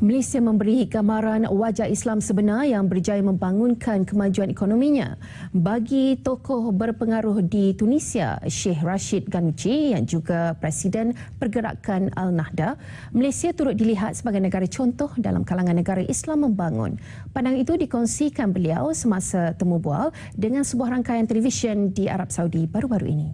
Malaysia memberi gambaran wajah Islam sebenar yang berjaya membangunkan kemajuan ekonominya. Bagi tokoh berpengaruh di Tunisia, Sheikh Rashid Ghanuchi yang juga Presiden Pergerakan Al-Nahda, Malaysia turut dilihat sebagai negara contoh dalam kalangan negara Islam membangun. Pandang itu dikongsikan beliau semasa temu bual dengan sebuah rangkaian televisyen di Arab Saudi baru-baru ini.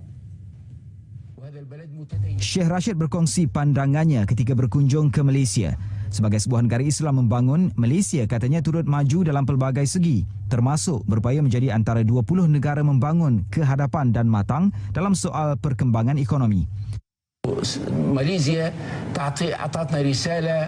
Syekh Rashid berkongsi pandangannya ketika berkunjung ke Malaysia. Sebagai sebuah negara Islam membangun, Malaysia katanya turut maju dalam pelbagai segi, termasuk berupaya menjadi antara 20 negara membangun kehadapan dan matang dalam soal perkembangan ekonomi. ماليزيا تعطي اعطتنا رساله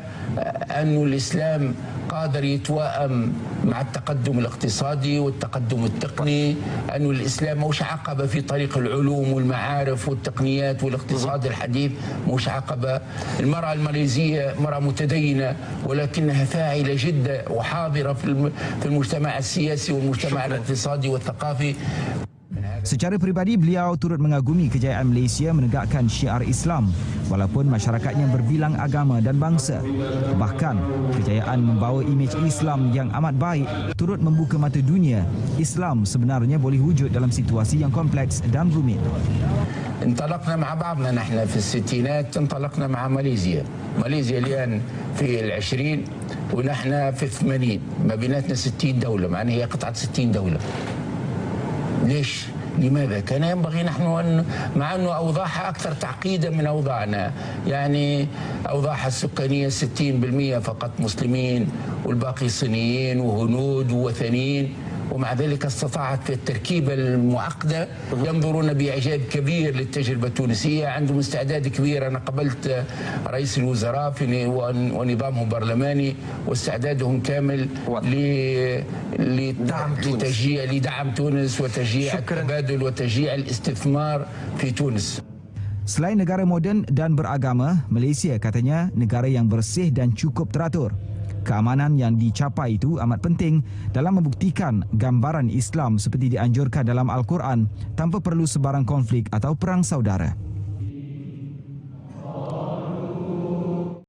أن الاسلام قادر يتوائم مع التقدم الاقتصادي والتقدم التقني أن الإسلام مش عقبه في طريق العلوم والمعارف والتقنيات والاقتصاد الحديث مش عقبه المرأة الماليزية مرأة متدينة ولكنها فاعلة جدا وحاضرة في المجتمع السياسي والمجتمع الاقتصادي والثقافي. Secara peribadi, beliau turut mengagumi kejayaan Malaysia menegakkan syiar Islam walaupun masyarakatnya berbilang agama dan bangsa. Bahkan, kejayaan membawa imej Islam yang amat baik turut membuka mata dunia. Islam sebenarnya boleh wujud dalam situasi yang kompleks dan rumit. انطلقنا مع بعضنا نحن في الستينات انطلقنا مع ماليزيا ماليزيا الآن في العشرين ونحن في الثمانين ما بيناتنا ستين دولة معناها هي قطعة ستين دولة ليش؟ لماذا؟ كان ينبغي نحن أن مع أنه أوضاعها أكثر تعقيدا من أوضاعنا يعني أوضاعها السكانية 60% فقط مسلمين والباقي صينيين وهنود ووثنيين ومع ذلك استطاعت في التركيبة المعقدة. ينظرون بإعجاب كبير للتجربة التونسية. عندهم استعداد كبير أنا قبلت رئيس الوزراء في ونظامهم برلماني واستعدادهم كامل لدعم لتشجيع لدعم تونس وتشجيع التبادل وتشجيع الاستثمار في تونس. Selain negara moden dan beragama, Malaysia katanya negara yang bersih dan cukup teratur. Keamanan yang dicapai itu amat penting dalam membuktikan gambaran Islam seperti dianjurkan dalam Al-Quran tanpa perlu sebarang konflik atau perang saudara.